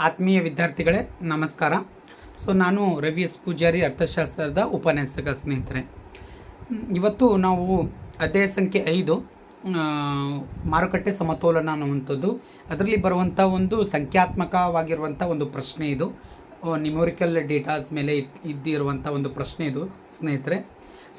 ಆತ್ಮೀಯ ವಿದ್ಯಾರ್ಥಿಗಳೇ, ನಮಸ್ಕಾರ. ಸೊ, ನಾನು ರವಿ ಎಸ್. ಪೂಜಾರಿ, ಅರ್ಥಶಾಸ್ತ್ರದ ಉಪನ್ಯಾಸಕ ಸ್ನೇಹಿತರೆ. ಇವತ್ತು ನಾವು ಅಧ್ಯಾಯ ಸಂಖ್ಯೆ ಐದು ಮಾರುಕಟ್ಟೆ ಸಮತೋಲನ ಅನ್ನುವಂಥದ್ದು. ಅದರಲ್ಲಿ ಬರುವಂಥ ಒಂದು ಸಂಖ್ಯಾತ್ಮಕವಾಗಿರುವಂಥ ಒಂದು ಪ್ರಶ್ನೆ ಇದು. ನ್ಯೂಮರಿಕಲ್ ಡೇಟಾಸ್ ಮೇಲೆ ಇದ್ದಿರುವಂಥ ಒಂದು ಪ್ರಶ್ನೆ ಇದು, ಸ್ನೇಹಿತರೆ.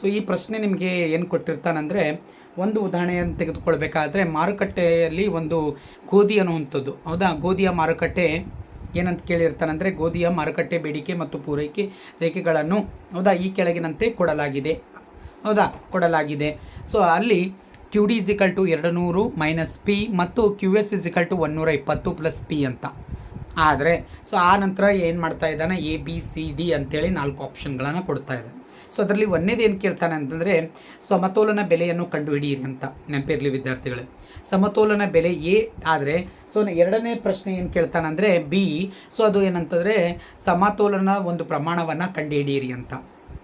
ಸೊ, ಈ ಪ್ರಶ್ನೆ ನಿಮಗೆ ಏನು ಕೊಟ್ಟಿರ್ತಾನಂದರೆ, ಒಂದು ಉದಾಹರಣೆಯನ್ನು ತೆಗೆದುಕೊಳ್ಬೇಕಾದ್ರೆ ಮಾರುಕಟ್ಟೆಯಲ್ಲಿ ಒಂದು ಗೋಧಿ ಅನ್ನುವಂಥದ್ದು. ಹೌದಾ? ಗೋಧಿಯ ಮಾರುಕಟ್ಟೆ ಏನಂತ ಕೇಳಿರ್ತಾನಂದರೆ ಗೋಧಿಯ ಮಾರುಕಟ್ಟೆ ಬೇಡಿಕೆ ಮತ್ತು ಪೂರೈಕೆ ರೇಖೆಗಳನ್ನು ಹೌದಾ, ಈ ಕೆಳಗಿನಂತೆ ಕೊಡಲಾಗಿದೆ. ಹೌದಾ, ಕೊಡಲಾಗಿದೆ. ಸೊ ಅಲ್ಲಿ ಕ್ಯೂ ಡಿ ಇಸಿಕಲ್ ಟು ಎರಡು ನೂರು ಮೈನಸ್ ಪಿ ಮತ್ತು Q S is equal to ಒನ್ನೂರ ಇಪ್ಪತ್ತು ಪ್ಲಸ್ ಪಿ ಅಂತ. ಆದರೆ ಸೊ ಆ ನಂತರ ಏನು ಮಾಡ್ತಾ ಇದ್ದಾನೆ? ಎ ಬಿ ಸಿ ಡಿ ಅಂತೇಳಿ ನಾಲ್ಕು ಆಪ್ಷನ್ಗಳನ್ನು ಕೊಡ್ತಾ ಇದ್ದಾನೆ. ಸೊ ಅದರಲ್ಲಿ ಒಂದೇದು ಏನು ಕೇಳ್ತಾನೆ ಅಂತಂದರೆ, ಸಮತೋಲನ ಬೆಲೆಯನ್ನು ಕಂಡುಹಿಡಿಯಿರಿ ಅಂತ ನೆನಪಿರಲಿ ವಿದ್ಯಾರ್ಥಿಗಳೇ. ಸಮತೋಲನ ಬೆಲೆ ಎ ಆದರೆ ಸೊ ಎರಡನೇ ಪ್ರಶ್ನೆ ಏನು ಕೇಳ್ತಾನೆ ಅಂದರೆ ಬಿ ಸೊ ಅದು ಏನಂತಂದರೆ, ಸಮತೋಲನ ಒಂದು ಪ್ರಮಾಣವನ್ನು ಕಂಡುಹಿಡಿಯಿರಿ ಅಂತ.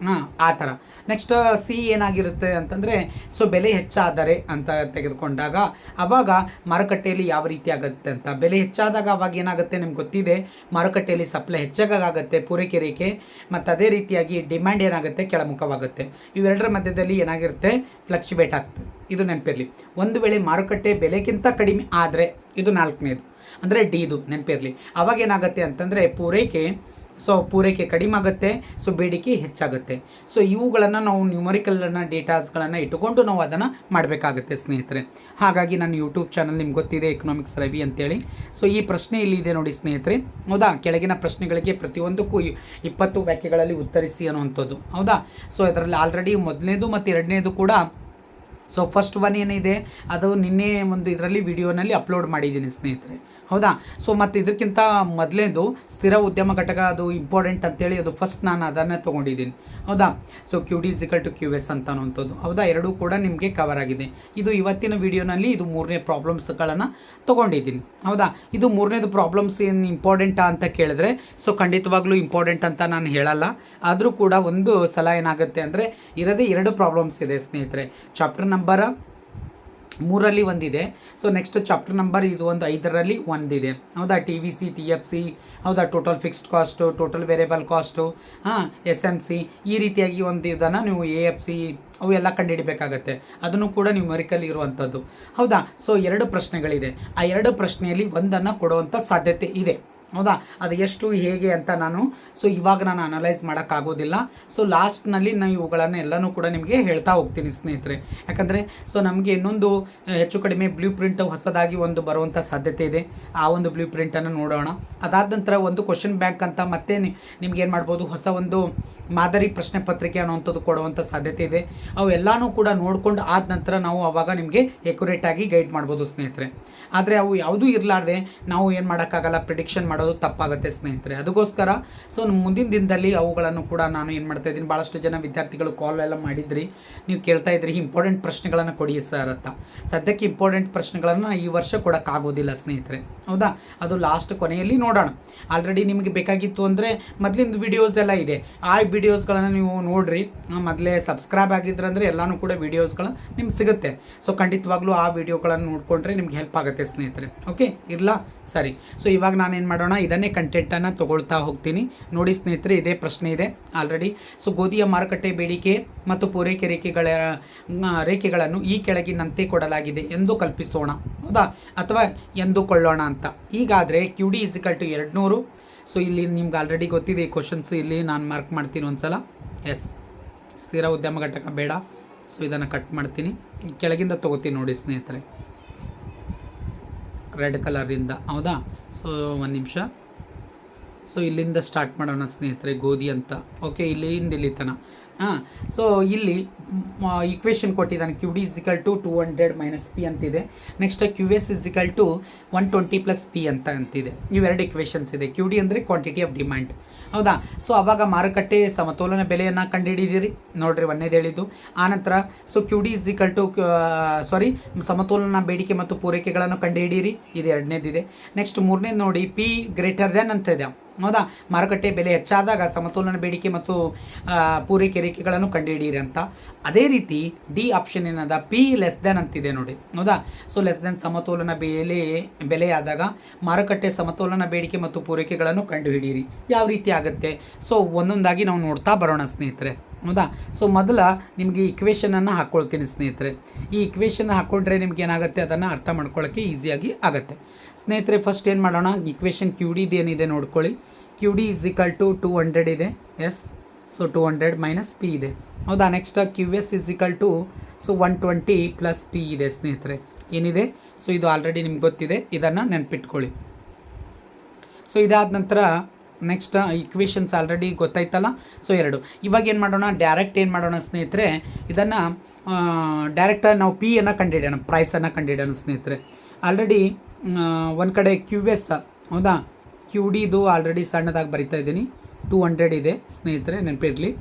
ಹಾಂ, ಆ ಥರ. ನೆಕ್ಸ್ಟ್ ಸಿ ಏನಾಗಿರುತ್ತೆ ಅಂತಂದರೆ ಸೊ ಬೆಲೆ ಹೆಚ್ಚಾದರೆ ಅಂತ ತೆಗೆದುಕೊಂಡಾಗ ಆವಾಗ ಮಾರುಕಟ್ಟೆಯಲ್ಲಿ ಯಾವ ರೀತಿ ಆಗುತ್ತೆ ಅಂತ. ಬೆಲೆ ಹೆಚ್ಚಾದಾಗ ಅವಾಗ ಏನಾಗುತ್ತೆ ನಿಮ್ಗೆ ಗೊತ್ತಿದೆ, ಮಾರುಕಟ್ಟೆಯಲ್ಲಿ ಸಪ್ಲೈ ಹೆಚ್ಚಾಗುತ್ತೆ, ಪೂರೈಕೆ ರೇಖೆ, ಮತ್ತು ಅದೇ ರೀತಿಯಾಗಿ ಡಿಮ್ಯಾಂಡ್ ಏನಾಗುತ್ತೆ, ಕೆಳಮುಖವಾಗುತ್ತೆ. ಇವೆರಡರ ಮಧ್ಯದಲ್ಲಿ ಏನಾಗಿರುತ್ತೆ ಫ್ಲಕ್ಚುವೇಟ್ ಆಗ್ತದೆ. ಇದು ನೆನಪಿರಲಿ. ಒಂದು ವೇಳೆ ಮಾರುಕಟ್ಟೆ ಬೆಲೆಗಿಂತ ಕಡಿಮೆ ಆದರೆ, ಇದು ನಾಲ್ಕನೇದು. ಅಂದರೆ ಡಿದು, ನೆನಪಿರಲಿ. ಅವಾಗ ಏನಾಗುತ್ತೆ ಅಂತಂದರೆ, ಪೂರೈಕೆ ಸೊ ಪೂರೈಕೆ ಕಡಿಮೆ ಆಗುತ್ತೆ ಸೊ ಬೇಡಿಕೆ ಹೆಚ್ಚಾಗುತ್ತೆ. ಸೊ ಇವುಗಳನ್ನು ನಾವು ನ್ಯೂಮರಿಕಲ್ನ ಡೇಟಾಸ್ಗಳನ್ನು ಇಟ್ಟುಕೊಂಡು ನಾವು ಅದನ್ನು ಮಾಡಬೇಕಾಗುತ್ತೆ ಸ್ನೇಹಿತರೆ. ಹಾಗಾಗಿ ನನ್ನ ಯೂಟ್ಯೂಬ್ ಚಾನಲ್ ನಿಮ್ಗೆ ಗೊತ್ತಿದೆ ಎಕನಾಮಿಕ್ಸ್ ರವಿ ಅಂತೇಳಿ. ಸೊ ಈ ಪ್ರಶ್ನೆ ಇಲ್ಲಿ ಇದೆ ನೋಡಿ ಸ್ನೇಹಿತರೆ. ಹೌದಾ? ಕೆಳಗಿನ ಪ್ರಶ್ನೆಗಳಿಗೆ ಪ್ರತಿಯೊಂದಕ್ಕೂ ಇಪ್ಪತ್ತು ವ್ಯಾಖ್ಯೆಗಳಲ್ಲಿ ಉತ್ತರಿಸಿ ಅನ್ನುವಂಥದ್ದು. ಹೌದಾ? ಸೊ ಅದರಲ್ಲಿ ಆಲ್ರೆಡಿ ಮೊದಲನೇದು ಮತ್ತು ಎರಡನೇದು ಕೂಡ. ಸೊ ಫಸ್ಟ್ ಒನ್ ಏನಿದೆ? ಅದು ನಿನ್ನೆ ಒಂದು ಇದರಲ್ಲಿ ವಿಡಿಯೋನಲ್ಲಿ ಅಪ್ಲೋಡ್ ಮಾಡಿದ್ದೀನಿ ಸ್ನೇಹಿತರೆ. ಹೌದಾ? ಸೊ ಮತ್ತು ಇದಕ್ಕಿಂತ ಮೊದಲೇದು ಸ್ಥಿರ ಉದ್ಯಮ ಘಟಕ ಅದು ಇಂಪಾರ್ಟೆಂಟ್ ಅಂತೇಳಿ ಅದು ಫಸ್ಟ್ ನಾನು ಅದನ್ನೇ ತೊಗೊಂಡಿದ್ದೀನಿ. ಹೌದಾ? So Q D is equal to Q S ಅಂತ ಅನ್ನುವಂಥದ್ದು. ಹೌದಾ? ಎರಡೂ ಕೂಡ ನಿಮಗೆ ಕವರ್ ಆಗಿದೆ. ಇದು ಇವತ್ತಿನ ವಿಡಿಯೋನಲ್ಲಿ ಇದು ಮೂರನೇ ಪ್ರಾಬ್ಲಮ್ಸ್ಗಳನ್ನು ತೊಗೊಂಡಿದ್ದೀನಿ. ಹೌದಾ? ಇದು ಮೂರನೇದು ಪ್ರಾಬ್ಲಮ್ಸ್ ಏನು ಇಂಪಾರ್ಟೆಂಟಾ ಅಂತ ಕೇಳಿದ್ರೆ ಸೊ ಖಂಡಿತವಾಗ್ಲೂ ಇಂಪಾರ್ಟೆಂಟ್ ಅಂತ ನಾನು ಹೇಳಲ್ಲ. ಆದರೂ ಕೂಡ ಒಂದು ಸಲ ಏನಾಗುತ್ತೆ ಅಂದರೆ, ಇರೋದೇ ಎರಡು ಪ್ರಾಬ್ಲಮ್ಸ್ ಇದೆ ಸ್ನೇಹಿತರೆ. ಚಾಪ್ಟರ್ ನಂಬರ ಮೂರಲ್ಲಿ ಒಂದಿದೆ. ಸೊ ನೆಕ್ಸ್ಟ್ ಚಾಪ್ಟರ್ ನಂಬರ್ ಇದು ಒಂದು ಐದರಲ್ಲಿ ಒಂದಿದೆ. ಹೌದಾ? T V C T F C ಹೌದಾ? Total fixed cost total variable cost ಹಾಂ? ಎಸ್ ಎಂ ಸಿ ಈ ರೀತಿಯಾಗಿ ಒಂದು ಇದನ್ನು ನೀವು ಎ ಎಫ್ ಸಿ ಅವು ಎಲ್ಲ ಕಂಡುಹಿಡಬೇಕಾಗತ್ತೆ. ಅದನ್ನು ಕೂಡ ನ್ಯೂಮರಿಕಲ್ ಇರುವಂಥದ್ದು. ಹೌದಾ? ಸೊ ಎರಡು ಪ್ರಶ್ನೆಗಳಿದೆ. ಆ ಎರಡು ಪ್ರಶ್ನೆಯಲ್ಲಿ ಒಂದನ್ನು ಕೊಡುವಂಥ ಸಾಧ್ಯತೆ ಇದೆ. ಹೌದಾ? ಅದು ಎಷ್ಟು, ಹೇಗೆ ಅಂತ ನಾನು ಸೊ ಇವಾಗ ನಾನು ಅನಲೈಸ್ ಮಾಡೋಕ್ಕಾಗೋದಿಲ್ಲ. ಸೊ ಲಾಸ್ಟ್ನಲ್ಲಿ ನಾನು ಇವುಗಳನ್ನು ಎಲ್ಲನೂ ಕೂಡ ನಿಮಗೆ ಹೇಳ್ತಾ ಹೋಗ್ತೀನಿ ಸ್ನೇಹಿತರೆ. ಯಾಕಂದರೆ ಸೊ ನಮಗೆ ಇನ್ನೊಂದು ಹೆಚ್ಚು ಕಡಿಮೆ ಬ್ಲೂ ಪ್ರಿಂಟ್ ಹೊಸದಾಗಿ ಒಂದು ಬರುವಂಥ ಸಾಧ್ಯತೆ ಇದೆ. ಆ ಒಂದು ಬ್ಲೂ ಪ್ರಿಂಟನ್ನು ನೋಡೋಣ. ಅದಾದ ನಂತರ ಒಂದು ಕ್ವಶನ್ ಬ್ಯಾಂಕ್ ಅಂತ ಮತ್ತೆ ನಿಮ್ಗೆ ಏನು ಮಾಡ್ಬೋದು? ಹೊಸ ಒಂದು ಮಾದರಿ ಪ್ರಶ್ನೆ ಪತ್ರಿಕೆ ಅನ್ನುವಂಥದ್ದು ಕೊಡುವಂಥ ಸಾಧ್ಯತೆ ಇದೆ. ಅವು ಎಲ್ಲನೂ ಕೂಡ ನೋಡ್ಕೊಂಡು ಆದ ನಂತರ ನಾವು ಅವಾಗ ನಿಮಗೆ ಆಗಿ ಗೈಡ್ ಮಾಡ್ಬೋದು ಸ್ನೇಹಿತರೆ. ಆದರೆ ಅವು ಯಾವುದೂ ಇರಲಾರ್ದೆ ನಾವು ಏನು ಮಾಡೋಕ್ಕಾಗಲ್ಲ? ಪ್ರಿಡಿಕ್ಷನ್ ಮಾಡೋದು ತಪ್ಪಾಗುತ್ತೆ ಸ್ನೇಹಿತರೆ. ಅದಕ್ಕೋಸ್ಕರ ಸೊ ಮುಂದಿನ ದಿನದಲ್ಲಿ ಅವುಗಳನ್ನು ಕೂಡ ನಾನು ಏನು ಮಾಡ್ತಾ ಇದ್ದೀನಿ ಭಾಳಷ್ಟು ಜನ ವಿದ್ಯಾರ್ಥಿಗಳು ಕಾಲ್ ಎಲ್ಲ ಮಾಡಿದ್ರಿ. ನೀವು ಕೇಳ್ತಾ ಇದ್ರಿ ಇಂಪಾರ್ಟೆಂಟ್ ಪ್ರಶ್ನೆಗಳನ್ನು ಕೊಡಿ ಸರ್ ಅಂತ. ಸದ್ಯಕ್ಕೆ ಇಂಪಾರ್ಟೆಂಟ್ ಪ್ರಶ್ನೆಗಳನ್ನು ಈ ವರ್ಷ ಕೊಡೋಕ್ಕಾಗೋದಿಲ್ಲ ಸ್ನೇಹಿತರೆ. ಹೌದಾ? ಅದು ಲಾಸ್ಟ್ ಕೊನೆಯಲ್ಲಿ ನೋಡೋಣ. ಆಲ್ರೆಡಿ ನಿಮಗೆ ಬೇಕಾಗಿತ್ತು ಅಂದರೆ ಮೊದಲಿಂದ ವಿಡಿಯೋಸ್ ಎಲ್ಲ ಇದೆ. ಆ ವಿಡಿಯೋಸ್ಗಳನ್ನು ನೀವು ನೋಡಿರಿ. ಮೊದಲೇ ಸಬ್ಸ್ಕ್ರೈಬ್ ಆಗಿದ್ರೆ ಅಂದರೆ ಎಲ್ಲನೂ ಕೂಡ ವಿಡಿಯೋಸ್ಗಳು ನಿಮ್ಗೆ ಸಿಗುತ್ತೆ. ಸೊ ಖಂಡಿತವಾಗ್ಲೂ ಆ ವಿಡಿಯೋಗಳನ್ನು ನೋಡಿಕೊಂಡ್ರೆ ನಿಮ್ಗೆ ಹೆಲ್ಪ್ ಆಗುತ್ತೆ ಸ್ನೇಹಿತರೆ. ಓಕೆ ಇರಲ್ಲ ಸರಿ. ಸೊ ಇವಾಗ ನಾನೇನು ಮಾಡೋಣ? ಇದನ್ನೇ ಕಂಟೆಂಟನ್ನು ತಗೊಳ್ತಾ ಹೋಗ್ತೀನಿ. ನೋಡಿ ಸ್ನೇಹಿತರೆ, ಇದೇ ಪ್ರಶ್ನೆ ಇದೆ. ಆಲ್ರೆಡಿ ಸೊ ಗೋಧಿಯ ಮಾರುಕಟ್ಟೆ ಬೇಡಿಕೆ ಮತ್ತು ಪೂರೈಕೆ ರೇಖೆಗಳ ರೇಖೆಗಳನ್ನು ಈ ಕೆಳಗಿನಂತೆ ಕೊಡಲಾಗಿದೆ. ಎಂದು ಕಲ್ಪಿಸೋಣ. ಹೌದಾ? ಅಥವಾ ಎಂದುಕೊಳ್ಳೋಣ ಅಂತ. ಈಗಾದರೆ Q D is equal to ಎರಡುನೂರು. ಸೊ ಇಲ್ಲಿ ನಿಮ್ಗೆ ಆಲ್ರೆಡಿ ಗೊತ್ತಿದೆ ಈ ಕ್ವಶನ್ಸ್ ಇಲ್ಲಿ. ನಾನು ಮಾರ್ಕ್ ಮಾಡ್ತೀನಿ ಒಂದ್ಸಲ. ಎಸ್ ಸ್ಥಿರ ಉದ್ಯಮ ಘಟಕ ಬೇಡ. ಸೊ ಇದನ್ನು ಕಟ್ ಮಾಡ್ತೀನಿ. ಕೆಳಗಿಂದ ತೊಗೋತೀನಿ ನೋಡಿ ಸ್ನೇಹಿತರೆ. ರೆಡ್ ಕಲರಿಂದ, ಹೌದಾ? ಸೊ ಒಂದು ನಿಮಿಷ. ಸೊ ಇಲ್ಲಿಂದ ಸ್ಟಾರ್ಟ್ ಮಾಡೋಣ ಸ್ನೇಹಿತರೆ, ಗೋಧಿ ಅಂತ. ಓಕೆ ಇಲ್ಲಿಂದ ಇಲ್ಲಿ ತನ ಹಾಂ ಸೊ ಇಲ್ಲಿ ಇಕ್ವೇಷನ್ ಕೊಟ್ಟಿದ್ದಾನೆ. Q D is equal to two hundred minus P ಅಂತಿದೆ. Next Q S is equal to one twenty plus P ಅಂತ ಅಂತಿದೆ. ಇವೆರಡು ಇಕ್ವೇಷನ್ಸ್ ಇದೆ. ಕ್ಯೂ ಡಿ ಅಂದರೆ ಕ್ವಾಂಟಿಟಿ ಆಫ್ ಡಿಮ್ಯಾಂಡ್ ಹೌದಾ? ಸೊ ಅವಾಗ ಮಾರುಕಟ್ಟೆ ಸಮತೋಲನ ಬೆಲೆಯನ್ನು ಕಂಡುಹಿಡಿದಿರಿ. ನೋಡ್ರಿ ಒಂದೇದು ಹೇಳಿದ್ದು. ಆನಂತರ so Q D is equal to sorry ಸಮತೋಲನ ಬೇಡಿಕೆ ಮತ್ತು ಪೂರೈಕೆಗಳನ್ನು ಕಂಡುಹಿಡಿಯಿರಿ. ಇದು ಎರಡನೇದಿದೆ. ನೆಕ್ಸ್ಟ್ ಮೂರನೇದು ನೋಡಿ ಪಿ ಗ್ರೇಟರ್ ದ್ಯಾನ್ ಅಂತ ಇದೆ ಹೌದಾ? ಮಾರುಕಟ್ಟೆ ಬೆಲೆ ಹೆಚ್ಚಾದಾಗ ಸಮತೋಲನ ಬೇಡಿಕೆ ಮತ್ತು ಪೂರೈಕೆ ರೇಖೆಗಳನ್ನು ಕಂಡುಹಿಡಿಯಿರಿ ಅಂತ. ಅದೇ ರೀತಿ ಡಿ ಆಪ್ಷನ್ ಏನದ? ಪಿ ಲೆಸ್ ದೆನ್ ಅಂತಿದೆ ನೋಡಿ. ಹೌದಾ? ಸೊ, ಲೆಸ್ ದೆನ್ ಸಮತೋಲನ ಬೆಲೆ, ಬೆಲೆಯಾದಾಗ ಮಾರುಕಟ್ಟೆ ಸಮತೋಲನ ಬೇಡಿಕೆ ಮತ್ತು ಪೂರೈಕೆಗಳನ್ನು ಕಂಡುಹಿಡಿಯಿರಿ. ಯಾವ ರೀತಿ ಆಗುತ್ತೆ? ಸೊ, ಒಂದೊಂದಾಗಿ ನಾವು ನೋಡ್ತಾ ಬರೋಣ ಸ್ನೇಹಿತರೆ. ಹೌದಾ? ಸೊ ಮೊದಲ ನಿಮಗೆ ಇಕ್ವೇಷನನ್ನು ಹಾಕ್ಕೊಳ್ತೀನಿ ಸ್ನೇಹಿತರೆ. ಈ ಇಕ್ವೇಷನ್ ಹಾಕ್ಕೊಂಡ್ರೆ ನಿಮ್ಗೆ ಏನಾಗುತ್ತೆ? ಅದನ್ನು ಅರ್ಥ ಮಾಡ್ಕೊಳ್ಳೋಕ್ಕೆ ಈಸಿಯಾಗಿ ಆಗುತ್ತೆ. ಸ್ನೇಹಿತರೆ ಫಸ್ಟ್ ಏನು ಮಾಡೋಣ? ಇಕ್ವೇಷನ್ ಕ್ಯೂ ಡಿದು ಏನಿದೆ ನೋಡ್ಕೊಳ್ಳಿ. Q D is equal to two hundred ಇದೆ. S so two hundred minus P ಇದೆ. ಹೌದಾ? Next Q S is equal to so one twenty plus P ಇದೆ ಸ್ನೇಹಿತರೆ. ಏನಿದೆ? ಸೊ ಇದು ಆಲ್ರೆಡಿ ನಿಮ್ಗೆ ಗೊತ್ತಿದೆ. ಇದನ್ನು ನೆನಪಿಟ್ಕೊಳ್ಳಿ. ಸೊ ಇದಾದ ನಂತರ ನೆಕ್ಸ್ಟ್ ಇಕ್ವೇಷನ್ಸ್ ಆಲ್ರೆಡಿ ಗೊತ್ತಾಯ್ತಲ್ಲ? ಸೊ ಎರಡು. ಇವಾಗ ಏನು ಮಾಡೋಣ? ಡೈರೆಕ್ಟ್ ಏನು ಮಾಡೋಣ ಸ್ನೇಹಿತರೆ? ಇದನ್ನು ಡೈರೆಕ್ಟ್ ನಾವು ಪಿ ಅನ್ನು ಕಂಡುಹಿಡಿಯೋಣ. ಪ್ರೈಸನ್ನು ಕಂಡುಹಿಡಿಯೋಣ ಸ್ನೇಹಿತರೆ. ಆಲ್ರೆಡಿ ಒಂದು ಕಡೆ ಕ್ಯೂ ಎಸ್ ಹೌದಾ? ಕ್ಯೂ ಡಿದು ಆಲ್ರೆಡಿ ಸಣ್ಣದಾಗಿ ಬರಿತಾ ಇದ್ದೀನಿ. ಟೂ ಹಂಡ್ರೆಡ್ ಇದೆ ಸ್ನೇಹಿತರೆ, ನೆನಪಿರಲಿ?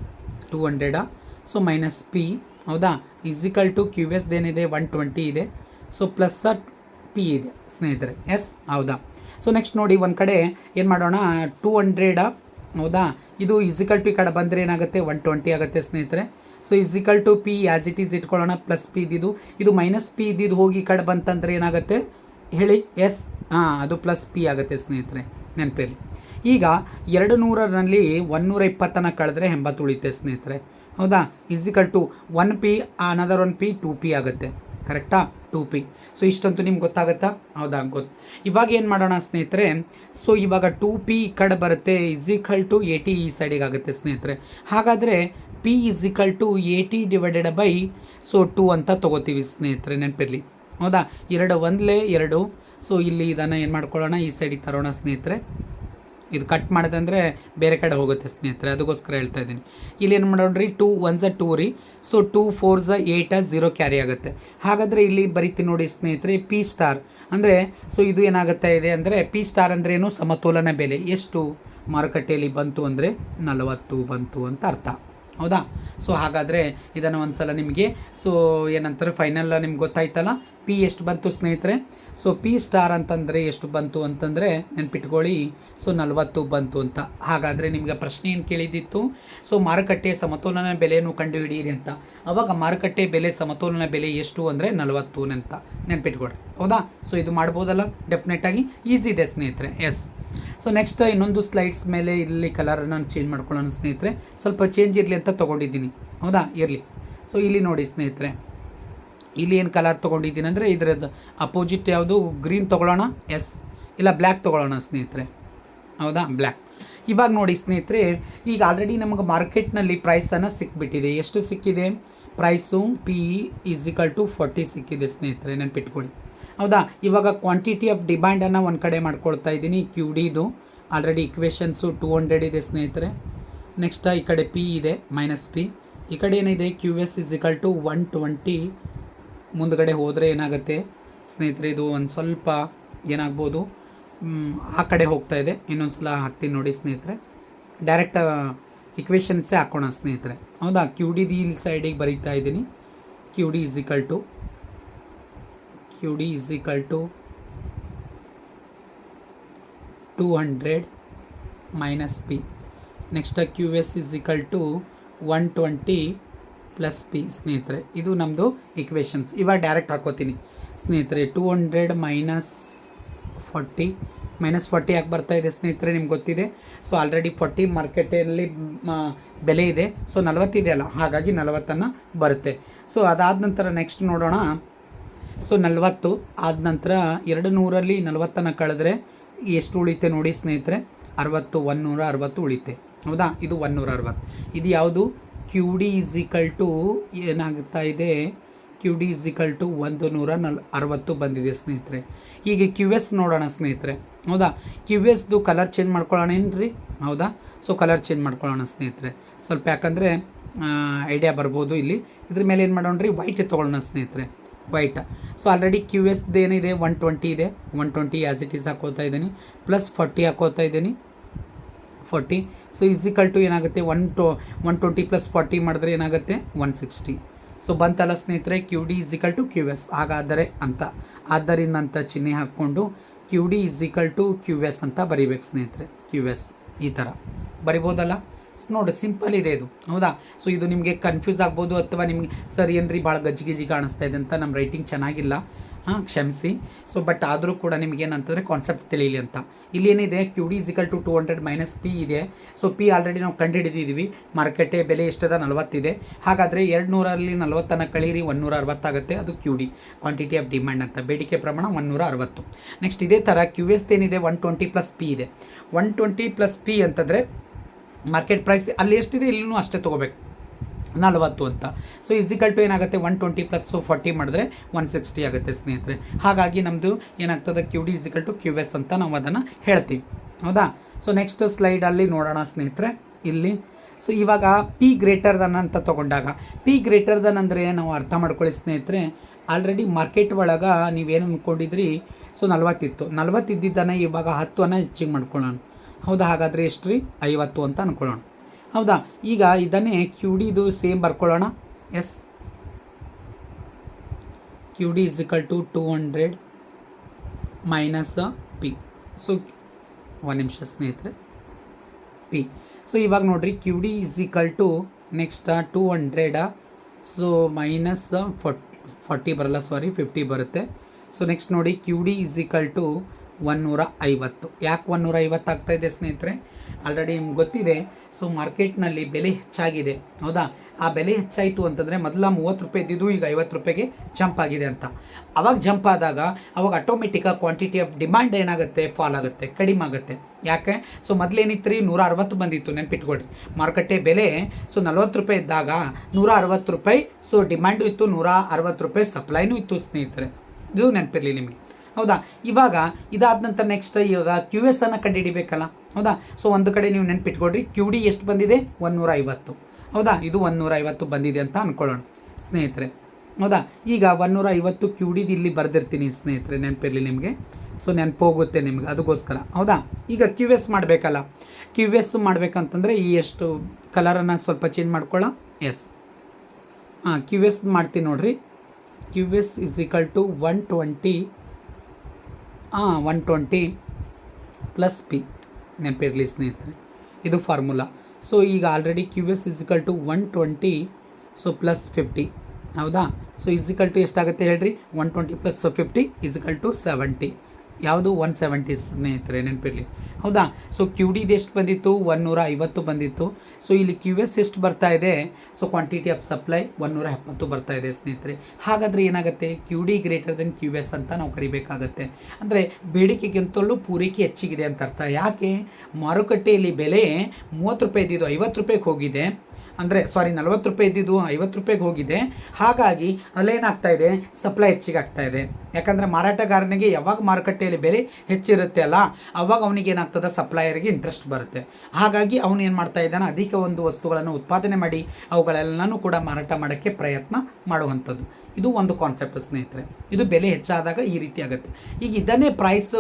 ಟೂ ಹಂಡ್ರೆಡಾ ಸೊ ಮೈನಸ್ ಪಿ ಹೌದಾ? Is equal to Q S ಏನಿದೆ? ಒನ್ ಟ್ವೆಂಟಿ ಇದೆ. ಸೊ ಪ್ಲಸ್ ಪಿ ಇದೆ ಸ್ನೇಹಿತರೆ. ಎಸ್ ಹೌದಾ? ಸೊ ನೆಕ್ಸ್ಟ್ ನೋಡಿ ಒಂದು ಕಡೆ ಏನು ಮಾಡೋಣ? ಟೂ ಹಂಡ್ರೆಡ ಹೌದಾ? ಇದು ಇಸಿಕಲ್ ಈ ಕಡೆ ಬಂದರೆ ಏನಾಗುತ್ತೆ? ಒನ್ ಟ್ವೆಂಟಿ ಆಗುತ್ತೆ ಸ್ನೇಹಿತರೆ. So is equal to P as it is ಇಟ್ಕೊಳ್ಳೋಣ. ಪ್ಲಸ್ ಪಿ ಇದ್ದಿದ್ದು. ಇದು ಮೈನಸ್ ಪಿ ಇದ್ದಿದ್ದು ಹೋಗಿ ಈ ಕಡೆ ಬಂತಂದರೆ ಏನಾಗುತ್ತೆ? ಹೇಳಿ. ಎಸ್ ಹಾಂ, ಅದು ಪ್ಲಸ್ ಪಿ ಆಗುತ್ತೆ ಸ್ನೇಹಿತರೆ. ನೆನಪಿರಲಿ. ಈಗ ಎರಡು ನೂರರಲ್ಲಿ ಒನ್ನೂರ ಇಪ್ಪತ್ತನ್ನು ಕಳೆದ್ರೆ ಎಂಬತ್ತು ಉಳಿತೆ ಸ್ನೇಹಿತರೆ. ಹೌದಾ? Is equal to one P another one P two P ಆಗುತ್ತೆ. ಕರೆಕ್ಟಾ? Two P. ಸೊ ಇಷ್ಟಂತೂ ನಿಮ್ಗೆ ಗೊತ್ತಾಗುತ್ತಾ? ಹೌದಾ? ಗೊತ್ತು ಇವಾಗ ಏನು ಮಾಡೋಣ ಸ್ನೇಹಿತರೆ? ಸೊ ಇವಾಗ ಟೂ ಪಿ ಈ ಕಡೆ ಬರುತ್ತೆ ಇಸಿಕಲ್ ಟು ಎ ಟಿ ಈ ಸೈಡಿಗೆ ಆಗುತ್ತೆ ಸ್ನೇಹಿತರೆ. ಹಾಗಾದರೆ P is equal to eighty divided by so two ಅಂತ ತೊಗೋತೀವಿ ಸ್ನೇಹಿತರೆ, ನೆನಪಿರಲಿ. ಹೌದಾ? ಎರಡು ಒಂದಲೇ ಎರಡು. ಸೊ ಇಲ್ಲಿ ಇದನ್ನು ಏನು ಮಾಡ್ಕೊಳ್ಳೋಣ? ಈ ಸೈಡಿಗೆ ತರೋಣ ಸ್ನೇಹಿತರೆ. ಇದು ಕಟ್ ಮಾಡಿದಂದರೆ ಬೇರೆ ಕಡೆ ಹೋಗುತ್ತೆ ಸ್ನೇಹಿತರೆ, ಅದಕ್ಕೋಸ್ಕರ ಹೇಳ್ತಾ ಇದ್ದೀನಿ. ಇಲ್ಲಿ ಏನು ರೀ ಟೂ ಒನ್ ಝ ಟೂ ರೀ. So two four the zero carry ಆಗುತ್ತೆ. ಹಾಗಾದರೆ ಇಲ್ಲಿ ಬರೀತೀನಿ ನೋಡಿ ಸ್ನೇಹಿತರೆ ಪಿ ಸ್ಟಾರ್ ಅಂದರೆ ಸೊ ಇದು ಏನಾಗುತ್ತೆ ಇದೆ ಅಂದರೆ ಪಿ ಸ್ಟಾರ್ ಅಂದ್ರೇನು ಸಮತೋಲನ ಬೆಲೆ. ಎಷ್ಟು ಮಾರುಕಟ್ಟೆಯಲ್ಲಿ ಬಂತು ಅಂದರೆ ನಲವತ್ತು ಬಂತು ಅಂತ ಅರ್ಥ. ಹೌದಾ? ಸೊ ಹಾಗಾದರೆ ಇದನ್ನು ಒಂದು ಸಲ ನಿಮಗೆ ಸೊ ಏನಂತಾರೆ ಫೈನಲ್ ನಿಮ್ಗೆ ಗೊತ್ತಾಯ್ತಲ್ಲ? ಪಿ ಎಷ್ಟು ಬಂತು ಸ್ನೇಹಿತರೆ? ಸೊ ಪಿ ಸ್ಟಾರ್ ಅಂತಂದರೆ ಎಷ್ಟು ಬಂತು ಅಂತಂದರೆ ನೆನ್ಪಿಟ್ಕೊಳ್ಳಿ. ಸೊ ನಲವತ್ತು ಬಂತು ಅಂತ. ಹಾಗಾದರೆ ನಿಮಗೆ ಪ್ರಶ್ನೆ ಏನು ಕೇಳಿದ್ದಿತ್ತು ಸೊ ಮಾರುಕಟ್ಟೆ ಸಮತೋಲನ ಬೆಲೆಯನ್ನು ಕಂಡುಹಿಡಿಯಿರಿ ಅಂತ. ಅವಾಗ ಮಾರುಕಟ್ಟೆ ಬೆಲೆ ಸಮತೋಲನ ಬೆಲೆ ಎಷ್ಟು ಅಂದರೆ ನಲವತ್ತು ಅಂತ. ನೆನ್ಪಿಟ್ಕೊಡ್ರಿ ಹೌದಾ? ಸೊ ಇದು ಮಾಡ್ಬೋದಲ್ಲ? ಡೆಫಿನೆಟಾಗಿ ಈಸಿ ಇದೆ ಸ್ನೇಹಿತರೆ. ಎಸ್ ಸೊ ನೆಕ್ಸ್ಟ್ ಇನ್ನೊಂದು ಸ್ಲೈಡ್ಸ್ ಮೇಲೆ ಇಲ್ಲಿ ಕಲರ್ ನಾನು ಚೇಂಜ್ ಮಾಡ್ಕೊಳ್ಳೋಣ ಸ್ನೇಹಿತರೆ. ಸ್ವಲ್ಪ ಚೇಂಜ್ ಇರಲಿ ಅಂತ ತೊಗೊಂಡಿದ್ದೀನಿ. ಹೌದಾ? ಇರಲಿ. ಸೊ ಇಲ್ಲಿ ನೋಡಿ ಸ್ನೇಹಿತರೆ. ಇಲ್ಲಿ ಏನು ಕಲರ್ ತೊಗೊಂಡಿದ್ದೀನಿ ಅಂದರೆ ಇದರದ್ದು ಅಪೋಸಿಟ್ ಯಾವುದು? ಗ್ರೀನ್ ತೊಗೊಳ್ಳೋಣ ಎಸ್ ಇಲ್ಲ ಬ್ಲ್ಯಾಕ್ ತೊಗೊಳ್ಳೋಣ ಸ್ನೇಹಿತರೆ. ಹೌದಾ? ಬ್ಲ್ಯಾಕ್ ಇವಾಗ ನೋಡಿ ಸ್ನೇಹಿತರೆ, ಈಗ ಆಲ್ರೆಡಿ ನಮಗೆ ಮಾರ್ಕೆಟ್ನಲ್ಲಿ ಪ್ರೈಸನ್ನು ಸಿಕ್ಬಿಟ್ಟಿದೆ. ಎಷ್ಟು ಸಿಕ್ಕಿದೆ? Price P E is equal to forty ಸಿಕ್ಕಿದೆ ಸ್ನೇಹಿತರೆ, ನೆನ್ಪಿಟ್ಕೊಳ್ಳಿ. ಹೌದಾ? ಇವಾಗ ಕ್ವಾಂಟಿಟಿ ಆಫ್ ಡಿಮ್ಯಾಂಡನ್ನು ಒಂದು ಕಡೆ ಮಾಡ್ಕೊಳ್ತಾ ಇದ್ದೀನಿ. ಕ್ಯೂ ಡಿದು ಆಲ್ರೆಡಿ ಇಕ್ವೇಷನ್ಸು ಟೂ ಹಂಡ್ರೆಡ್ ಇದೆ ಸ್ನೇಹಿತರೆ. ನೆಕ್ಸ್ಟ್ ಈ ಕಡೆ ಪಿ ಇದೆ ಮೈನಸ್ ಪಿ ಈ ಕಡೆ ಏನಿದೆ? Q S is equal to one twenty ಮುಂದ್ಗಡೆ ಹೋದರೆ ಏನಾಗುತ್ತೆ? ಸ್ನೇಹಿತರೆ, ಇದು ಒಂದು ಸ್ವಲ್ಪ ಏನಾಗ್ಬೋದು? ಆ ಕಡೆ ಹೋಗ್ತಾ ಇದೆ. ಇನ್ನೊಂದು ಸಲ ಹಾಕ್ತೀನಿ ನೋಡಿ ಸ್ನೇಹಿತರೆ. ಡೈರೆಕ್ಟ್ ಇಕ್ವೇಷನ್ಸೇ ಹಾಕೋಣ ಸ್ನೇಹಿತರೆ. ಹೌದಾ? ಕ್ಯೂ ಡಿ ದಿ ಸೈಡಿಗೆ ಬರೀತಾ ಇದ್ದೀನಿ. Q D is equal to Q D is equal to two hundred minus P next Q S is equal to one twenty plus P ಸ್ನೇಹಿತರೆ, ಇದು ನಮ್ಮದು ಇಕ್ವೇಷನ್ಸ್ ಇವಾಗ ಡೈರೆಕ್ಟ್ ಹಾಕೋತೀನಿ. ಸ್ನೇಹಿತರೆ two hundred minus forty minus forty ಯಾಕೆ ಬರ್ತಾ ಇದೆ ಸ್ನೇಹಿತರೆ ನಿಮ್ಗೆ ಗೊತ್ತಿದೆ? ಸೊ ಆಲ್ರೆಡಿ ಫಾರ್ಟಿ ಮಾರ್ಕೆಟಲ್ಲಿ ಬೆಲೆ ಇದೆ. ಸೊ ನಲವತ್ತಿದೆ ಅಲ್ಲ, ಹಾಗಾಗಿ ನಲವತ್ತನ್ನು ಬರುತ್ತೆ. ಸೊ ಅದಾದ ನಂತರ ನೆಕ್ಸ್ಟ್ ನೋಡೋಣ. ಸೊ ನಲವತ್ತು ಆದ ನಂತರ ಎರಡು ನೂರಲ್ಲಿ ನಲವತ್ತನ್ನು ಕಳೆದ್ರೆ ಎಷ್ಟು ಉಳಿತೆ ನೋಡಿ ಸ್ನೇಹಿತರೆ? ಅರವತ್ತು ಒನ್ನೂರ ಅರವತ್ತು ಉಳಿತೆ ಹೌದಾ? ಇದು ಒನ್ನೂರ ಅರವತ್ತು. ಇದು ಯಾವುದು? ಕ್ಯೂ ಡಿ ಇಸಿಕಲ್ ಟು ಏನಾಗ್ತಾ ಇದೆ? ಕ್ಯೂ ಡಿ ಇಸಿಕಲ್ ಟು ಒಂದು ನೂರ ನಲ್ ಅರವತ್ತು ಬಂದಿದೆ ಸ್ನೇಹಿತರೆ. ಈಗ ಕ್ಯೂ ಎಸ್ ನೋಡೋಣ ಸ್ನೇಹಿತರೆ. ಹೌದಾ? ಕ್ಯೂ ಎಸ್ದು ಕಲರ್ ಚೇಂಜ್ ಮಾಡ್ಕೊಳ್ಳೋಣ ಏನ್ರಿ? ಹೌದಾ? ಸೊ ಕಲರ್ ಚೇಂಜ್ ಮಾಡ್ಕೊಳ್ಳೋಣ ಸ್ನೇಹಿತರೆ. ಸ್ವಲ್ಪ ಯಾಕಂದರೆ ಐಡಿಯಾ ಬರ್ಬೋದು ಇಲ್ಲಿ. ಇದ್ರ ಮೇಲೆ ಏನು ಮಾಡೋಣ ರೀ? ವೈಟ್ ತೊಗೊಳ್ಳೋಣ ಸ್ನೇಹಿತರೆ. ವೈಟ್ ಸೊ ಆಲ್ರೆಡಿ ಕ್ಯೂ ಎಸ್ದೇನಿದೆ ಒನ್ ಟ್ವೆಂಟಿ ಇದೆ. One twenty as it is ಹಾಕೋತಾ ಇದ್ದೀನಿ. ಪ್ಲಸ್ ಫಾರ್ಟಿ ಹಾಕೋತಾ ಇದ್ದೀನಿ. Forty so is equal to ಏನಾಗುತ್ತೆ? One to one twenty plus forty ಮಾಡಿದ್ರೆ ಏನಾಗುತ್ತೆ? ಒನ್ ಸಿಕ್ಸ್ಟಿ ಸೊ ಬಂತಲ್ಲ ಸ್ನೇಹಿತರೆ Q D is equal to Q S ಹಾಗಾದರೆ ಅಂತ. ಆದ್ದರಿಂದ ಅಂತ ಚಿಹ್ನೆ ಹಾಕ್ಕೊಂಡು Q D is equal to Q S ಅಂತ ಬರಿಬೇಕು ಸ್ನೇಹಿತರೆ. ಕ್ಯೂ ಎಸ್ ಈ ಥರ ಬರಿಬೋದಲ್ಲ? ನೋಡಿ ಸಿಂಪಲ್ ಇದೆ ಇದು. ಹೌದಾ? ಸೊ ಇದು ನಿಮಗೆ ಕನ್ಫ್ಯೂಸ್ ಆಗ್ಬೋದು ಅಥವಾ ನಿಮಗೆ ಸರ್ ಏನ್ರಿ ಭಾಳ ಗಜ್ಜಿ ಗಿಜಿ ಕಾಣಿಸ್ತಾ ಇದೆ ಅಂತ ನಮ್ಮ ರೈಟಿಂಗ್ ಚೆನ್ನಾಗಿಲ್ಲ. ಹಾಂ, ಕ್ಷಮಿಸಿ. ಸೊ ಬಟ್ ಆದರೂ ಕೂಡ ನಿಮ್ಗೆ ಏನಂತಂದರೆ ಕಾನ್ಸೆಪ್ಟ್ ತಿಳಿಯಲಿ ಅಂತ. ಇಲ್ಲಿ ಏನಿದೆ Q D is equal to two hundred minus P ಇದೆ. ಸೊ ಪಿ ಆಲ್ರೆಡಿ ನಾವು ಕಂಡುಹಿಡಿದಿದ್ದೀವಿ. ಮಾರ್ಕೆಟೇ ಬೆಲೆ ಎಷ್ಟದ? ನಲವತ್ತಿದೆ. ಹಾಗಾದರೆ ಎರಡು ನೂರಲ್ಲಿ ನಲವತ್ತನ್ನು ಕಳೀರಿ ಒನ್ನೂರ ಅರವತ್ತಾಗುತ್ತೆ ಅದು Q D quantity of demand ಅಂತ. ಬೇಡಿಕೆ ಪ್ರಮಾಣ ಒನ್ನೂರ ಅರವತ್ತು. ನೆಕ್ಸ್ಟ್ ಇದೇ ಥರ ಕ್ಯೂ ಎಸ್ ಏನಿದೆ? ಒನ್ ಟ್ವೆಂಟಿ ಪ್ಲಸ್ ಪಿ ಇದೆ. ಒನ್ ಟ್ವೆಂಟಿ ಪ್ಲಸ್ ಪಿ ಅಂತಂದರೆ ಮಾರ್ಕೆಟ್ ಪ್ರೈಸ್ ಅಲ್ಲಿ ಎಷ್ಟಿದೆ? ಇಲ್ಲೂ ಅಷ್ಟೇ ತೊಗೋಬೇಕು. ನಲವತ್ತು ಅಂತ. ಸೊ ಇಸಿಕಲ್ ಟು ಏನಾಗುತ್ತೆ? ಒನ್ ಟ್ವೆಂಟಿ ಪ್ಲಸ್ ಫಾರ್ಟಿ ಮಾಡಿದ್ರೆ ಒನ್ ಸಿಕ್ಸ್ಟಿ ಆಗುತ್ತೆ ಸ್ನೇಹಿತರೆ. ಹಾಗಾಗಿ ನಮ್ಮದು ಏನಾಗ್ತದೆ? Q D is equal to Q S ಅಂತ ನಾವು ಅದನ್ನು ಹೇಳ್ತೀವಿ. ಹೌದಾ? ಸೊ ನೆಕ್ಸ್ಟ್ ಸ್ಲೈಡಲ್ಲಿ ನೋಡೋಣ ಸ್ನೇಹಿತರೆ. ಇಲ್ಲಿ. ಸೊ ಇವಾಗ ಪಿ ಗ್ರೇಟರ್ ದನ್ ಅಂತ ತೊಗೊಂಡಾಗ. ಪಿ ಗ್ರೇಟರ್ ದನ್ ಅಂದರೆ ನಾವು ಅರ್ಥ ಮಾಡ್ಕೊಳ್ಳಿ ಸ್ನೇಹಿತರೆ. ಆಲ್ರೆಡಿ ಮಾರ್ಕೆಟ್ ಒಳಗೆ ನೀವೇನು ಅಂದ್ಕೊಂಡಿದ್ರಿ ಸೊ ನಲ್ವತ್ತಿತ್ತು. ನಲ್ವತ್ತಿದ್ದನ್ನು ಇವಾಗ ಹತ್ತು ಅನ್ನ ಹೆಚ್ಚಿಗೆ ಮಾಡ್ಕೊಳ್ಳೋಣ. ಹೌದಾ? ಹಾಗಾದರೆ ಎಷ್ಟು ರೀ ಐವತ್ತು ಅಂತ ಅಂದ್ಕೊಳ್ಳೋಣ ಹೌದಾ? ಈಗ ಇದನ್ನೇ ಕ್ಯೂ ಡಿದು same ಬರ್ಕೊಳ್ಳೋಣ yes Q D is equal to two hundred minus P so ಒಂದು ನಿಮಿಷ ಸ್ನೇಹಿತರೆ. ಪಿ ಸೊ ಇವಾಗ ನೋಡಿರಿ Q D is to next two hundred so minus fort forty ಬರಲ್ಲ ಸಾರಿ ಫಿಫ್ಟಿ ಬರುತ್ತೆ. ಸೊ ನೆಕ್ಸ್ಟ್ ನೋಡಿ Q D is equal to ಒನ್ನೂರ ಐವತ್ತು. ಯಾಕೆ ಒನ್ನೂರ ಐವತ್ತು ಆಗ್ತಾಯಿದೆ ಸ್ನೇಹಿತರೆ? ಆಲ್ರೆಡಿ ನಿಮ್ಗೆ ಗೊತ್ತಿದೆ ಸೊ ಮಾರ್ಕೆಟ್ನಲ್ಲಿ ಬೆಲೆ ಹೆಚ್ಚಾಗಿದೆ. ಹೌದಾ? ಆ ಬೆಲೆ ಹೆಚ್ಚಾಯಿತು ಅಂತಂದರೆ ಮೊದಲ ಮೂವತ್ತು ರೂಪಾಯಿ ಇದ್ದಿದ್ದು ಈಗ ಐವತ್ತು ರೂಪಾಯಿಗೆ ಜಂಪ್ ಆಗಿದೆ ಅಂತ. ಅವಾಗ ಜಂಪ್ ಆದಾಗ ಅವಾಗ ಆಟೋಮೆಟಿಕಾಗಿ ಕ್ವಾಂಟಿಟಿ ಆಫ್ ಡಿಮ್ಯಾಂಡ್ ಏನಾಗುತ್ತೆ? ಫಾಲ್ ಆಗುತ್ತೆ. ಕಡಿಮೆ ಆಗುತ್ತೆ. ಯಾಕೆ? ಸೊ ಮೊದಲೇನಿತ್ತು ರೀ ನೂರ ಅರವತ್ತು ಬಂದಿತ್ತು ನೆನ್ಪಿಟ್ಕೊಳ್ರಿ. ಮಾರುಕಟ್ಟೆ ಬೆಲೆ ಸೊ ನಲ್ವತ್ತು ರೂಪಾಯಿ ಇದ್ದಾಗ ನೂರ ಅರವತ್ತು ರೂಪಾಯಿ ಸೊ ಡಿಮ್ಯಾಂಡು ಇತ್ತು ನೂರ ಅರವತ್ತು ರೂಪಾಯಿ ಸಪ್ಲೈನೂ ಇತ್ತು ಸ್ನೇಹಿತರೆ. ಇದು ನೆನಪಿರಲಿ ನಿಮಗೆ. ಹೌದಾ? ಇವಾಗ ಇದಾದ ನಂತರ ನೆಕ್ಸ್ಟ್ ಇವಾಗ ಕ್ಯೂ ಎಸ್ ಅನ್ನು ಕಂಡುಹಿಡಿಬೇಕಲ್ಲ? ಹೌದಾ? ಸೊ ಒಂದು ಕಡೆ ನೀವು ನೆನ್ಪಿಟ್ಕೊಡ್ರಿ ಕ್ಯೂ ಡಿ ಎಷ್ಟು ಬಂದಿದೆ? ಒನ್ನೂರ ಐವತ್ತು ಹೌದಾ? ಇದು ಒನ್ನೂರ ಐವತ್ತು ಬಂದಿದೆ ಅಂತ ಅಂದ್ಕೊಳ್ಳೋಣ ಸ್ನೇಹಿತರೆ. ಹೌದಾ? ಈಗ ಒನ್ನೂರ ಐವತ್ತು ಕ್ಯೂ ಡಿದು ಇಲ್ಲಿ ಬರೆದಿರ್ತೀನಿ, ಸ್ನೇಹಿತರೆ, ನೆನಪಿರಲಿ ನಿಮಗೆ. ಸೊ ನೆನಪೋಗುತ್ತೆ ನಿಮ್ಗೆ ಅದಕ್ಕೋಸ್ಕರ ಹೌದಾ? ಈಗ ಕ್ಯೂ ಎಸ್ ಮಾಡಬೇಕಲ್ಲ? ಕ್ಯೂ ಎಸ್ ಮಾಡಬೇಕಂತಂದರೆ ಈ ಎಷ್ಟು ಕಲರನ್ನು ಸ್ವಲ್ಪ ಚೇಂಜ್ ಮಾಡ್ಕೊಳ್ಳ? ಎಸ್ ಹಾಂ ಕ್ಯೂ ಎಸ್ ಮಾಡ್ತೀನಿ ನೋಡಿರಿ. Q S is equal to one twenty one twenty plus P ನೆನಪಿರಲಿ ಸ್ನೇಹಿತರೆ. ಇದು ಫಾರ್ಮುಲಾ ಸೊ ಈಗ already Q S is equal to one twenty so plus fifty ಹೌದಾ? ಸೊ ಇಸಿಕಲ್ ಟು ಎಷ್ಟಾಗುತ್ತೆ ಹೇಳ್ರಿ? One twenty plus fifty is equal to seventy ಯಾವುದು one seventy ಸ್ನೇಹಿತರೆ, ನೆನಪಿರಲಿ. ಹೌದಾ? ಸೊ ಕ್ಯೂ ಡಿದು ಎಷ್ಟು ಬಂದಿತ್ತು? ಒನ್ನೂರ ಐವತ್ತು ಬಂದಿತ್ತು. ಸೊ ಇಲ್ಲಿ ಕ್ಯೂ ಎಸ್ ಎಷ್ಟು ಬರ್ತಾ ಇದೆ? ಸೊ ಕ್ವಾಂಟಿಟಿ ಆಫ್ ಸಪ್ಲೈ ಒನ್ನೂರ ಎಪ್ಪತ್ತು ಬರ್ತಾ ಇದೆ ಸ್ನೇಹಿತರೆ. ಹಾಗಾದರೆ ಏನಾಗುತ್ತೆ? Q D greater than Q S ಅಂತ ನಾವು ಕರಿಬೇಕಾಗತ್ತೆ. ಅಂದರೆ ಬೇಡಿಕೆಗಿಂತಲೂ ಪೂರೈಕೆ ಹೆಚ್ಚಿಗಿದೆ ಅಂತ ಅರ್ಥ. ಯಾಕೆ? ಮಾರುಕಟ್ಟೆಯಲ್ಲಿ ಬೆಲೆ ಮೂವತ್ತು ರೂಪಾಯಿ ಇದ್ದಿದ್ದು ಐವತ್ತು ರೂಪಾಯಿಗೆ ಹೋಗಿದೆ. ಅಂದರೆ ಸಾರಿ ನಲ್ವತ್ತು ರೂಪಾಯಿ ಇದ್ದಿದ್ದು ಐವತ್ತು ರೂಪಾಯಿಗೆ ಹೋಗಿದೆ. ಹಾಗಾಗಿ ಅಲ್ಲೇನಾಗ್ತಾ ಇದೆ? ಸಪ್ಲೈ ಹೆಚ್ಚಿಗೆ ಆಗ್ತಾ ಇದೆ. ಯಾಕಂದರೆ ಮಾರಾಟಗಾರನಿಗೆ ಯಾವಾಗ ಮಾರುಕಟ್ಟೆಯಲ್ಲಿ ಬೆಲೆ ಹೆಚ್ಚಿರುತ್ತೆ ಅಲ್ಲ, ಅವಾಗ ಅವನಿಗೆ ಏನಾಗ್ತದೆ? ಸಪ್ಲೈಯರ್ಗೆ ಇಂಟ್ರೆಸ್ಟ್ ಬರುತ್ತೆ. ಹಾಗಾಗಿ ಅವನು ಏನು ಮಾಡ್ತಾ ಇದ್ದಾನೆ? ಅಧಿಕ ಒಂದು ವಸ್ತುಗಳನ್ನು ಉತ್ಪಾದನೆ ಮಾಡಿ ಅವುಗಳೆಲ್ಲನೂ ಕೂಡ ಮಾರಾಟ ಮಾಡೋಕ್ಕೆ ಪ್ರಯತ್ನ ಮಾಡುವಂಥದ್ದು. ಇದು ಒಂದು ಕಾನ್ಸೆಪ್ಟ್ ಸ್ನೇಹಿತರೆ. ಇದು ಬೆಲೆ ಹೆಚ್ಚಾದಾಗ ಈ ರೀತಿ ಆಗುತ್ತೆ. ಈಗ ಇದನ್ನೇ ಪ್ರೈಸ್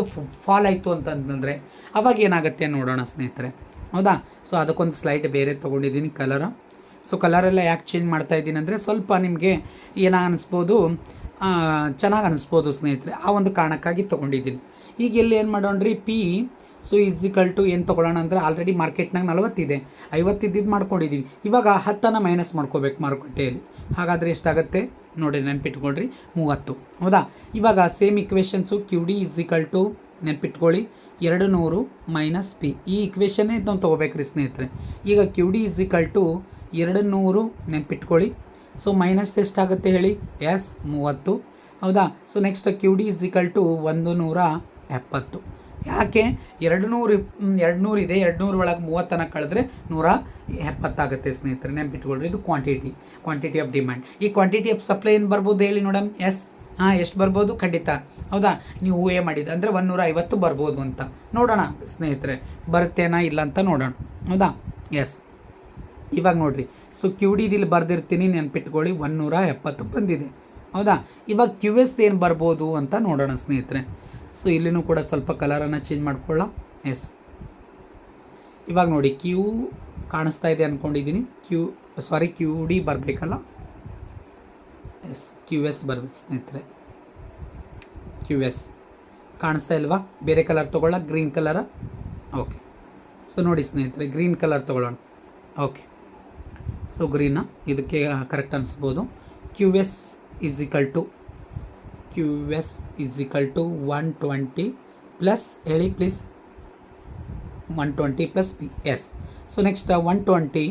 ಫಾಲ್ ಆಯಿತು ಅಂತಂದರೆ ಅವಾಗ ಏನಾಗುತ್ತೆ ನೋಡೋಣ ಸ್ನೇಹಿತರೆ. ಹೌದಾ? ಸೊ ಅದಕ್ಕೊಂದು ಸ್ಲೈಡ್ ಬೇರೆ ತೊಗೊಂಡಿದ್ದೀನಿ ಕಲರ ಸೊ ಕಲರೆಲ್ಲ ಯಾಕೆ ಚೇಂಜ್ ಮಾಡ್ತಾ ಇದ್ದೀನಿ ಅಂದರೆ ಸ್ವಲ್ಪ ನಿಮಗೆ ಏನ ಅನಿಸ್ಬೋದು ಚೆನ್ನಾಗಿ ಅನಿಸ್ಬೋದು ಸ್ನೇಹಿತರೆ, ಆ ಒಂದು ಕಾರಣಕ್ಕಾಗಿ ತೊಗೊಂಡಿದ್ದೀನಿ. ಈಗ ಇಲ್ಲಿ ಏನು ಮಾಡೋಣ್ರಿ P so is equal to ಏನು ತೊಗೊಳ್ಳೋಣ ಅಂದರೆ ಆಲ್ರೆಡಿ ಮಾರ್ಕೆಟ್ನಾಗ ನಲವತ್ತಿದೆ. ಐವತ್ತಿದ್ದು ಮಾಡ್ಕೊಂಡಿದ್ದೀವಿ ಇವಾಗ ಹತ್ತನ್ನು ಮೈನಸ್ ಮಾಡ್ಕೋಬೇಕು ಮಾರುಕಟ್ಟೆಯಲ್ಲಿ. ಹಾಗಾದರೆ ಎಷ್ಟಾಗುತ್ತೆ? ನೋಡಿ ನೆನ್ಪಿಟ್ಕೊಳ್ರಿ, ಮೂವತ್ತು. ಹೌದಾ? ಇವಾಗ same equations Q D is equal to ನೆನ್ಪಿಟ್ಕೊಳ್ಳಿ, ಎರಡು ನೂರು ಮೈನಸ್ ಪಿ ಈ ಇಕ್ವೇಷನ್ನೇ ನಾವು ತೊಗೋಬೇಕ್ರಿ ಸ್ನೇಹಿತರೆ. ಈಗ ಕ್ಯೂ ಡಿ ಈಸಿಕಲ್ ಟು ಎರಡು ನೂರು ನೆನ್ಪಿಟ್ಕೊಳ್ಳಿ. ಸೊ ಮೈನಸ್ ಎಷ್ಟಾಗುತ್ತೆ ಹೇಳಿ? ಎಸ್ ಮೂವತ್ತು. ಹೌದಾ? So next Q D is equal to ಒಂದು ನೂರ ಎಪ್ಪತ್ತು. ಯಾಕೆ? ಎರಡು ನೂರು ಎರಡು ನೂರು ಇದೆ. ಎರಡು ನೂರು ಒಳಗೆ ಮೂವತ್ತನ್ನು ಕಳೆದ್ರೆ ನೂರ ಎಪ್ಪತ್ತಾಗುತ್ತೆ ಸ್ನೇಹಿತರೆ. ನೆನ್ಪಿಟ್ಕೊಳ್ರಿ ಇದು ಕ್ವಾಂಟಿಟಿ ಕ್ವಾಂಟಿಟಿ ಆಫ್ ಡಿಮ್ಯಾಂಡ್ ಈ ಕ್ವಾಂಟಿಟಿ ಆಫ್ ಸಪ್ಲೈ ಏನು ಬರ್ಬೋದು ಹೇಳಿ ನೋಡಮ್? ಎಸ್ ಹಾಂ, ಎಷ್ಟು ಬರ್ಬೋದು? ಖಂಡಿತ. ಹೌದಾ? ನೀವು ಊಹೆ ಮಾಡಿದ್ದು. ಅಂದರೆ ಒನ್ನೂರ ಐವತ್ತು ಬರ್ಬೋದು ಅಂತ. ನೋಡೋಣ ಸ್ನೇಹಿತರೆ. ಬರುತ್ತೇನಾ ಇಲ್ಲ ಅಂತ ನೋಡೋಣ. ಹೌದಾ? ಎಸ್ ಇವಾಗ ನೋಡಿರಿ. ಸೊ ಕ್ಯೂ ಡಿದಿಲ್ಲಿ ಬರೆದಿರ್ತೀನಿ, ನೆನ್ಪಿಟ್ಕೊಳ್ಳಿ ಒನ್ನೂರ ಎಪ್ಪತ್ತು ಬಂದಿದೆ. ಹೌದಾ? ಇವಾಗ ಕ್ಯೂ ಎಸ್ ಏನು ಬರ್ಬೋದು ಅಂತ ನೋಡೋಣ ಸ್ನೇಹಿತರೆ. ಸೊ ಇಲ್ಲಿನೂ ಕೂಡ ಸ್ವಲ್ಪ ಕಲರನ್ನು ಚೇಂಜ್ ಮಾಡ್ಕೊಳ್ಳ. ಎಸ್ ಇವಾಗ ನೋಡಿ ಕ್ಯೂ ಕಾಣಿಸ್ತಾ ಇದೆ ಅಂದ್ಕೊಂಡಿದ್ದೀನಿ ಕ್ಯೂ ಸಾರಿ ಕ್ಯೂ ಡಿ ಬರಬೇಕಲ್ಲ? ಎಸ್ ಕ್ಯೂ ಎಸ್ ಬರ್ಬೇಕು ಸ್ನೇಹಿತರೆ. ಕ್ಯೂ ಎಸ್ ಕಾಣಿಸ್ತಾ ಇಲ್ವಾ? ಬೇರೆ ಕಲರ್ ತೊಗೊಳ್ಳ ಗ್ರೀನ್ ಕಲರ ಓಕೆ ಸೊ ನೋಡಿ ಸ್ನೇಹಿತರೆ ಗ್ರೀನ್ ಕಲರ್ ತೊಗೊಳ್ಳೋಣ. ಓಕೆ ಸೊ ಗ್ರೀನ ಇದಕ್ಕೆ correct ಅನಿಸ್ಬೋದು. Q S equal to Q S equal to one twenty plus ಹೇಳಿ please one twenty plus P yes so next one twenty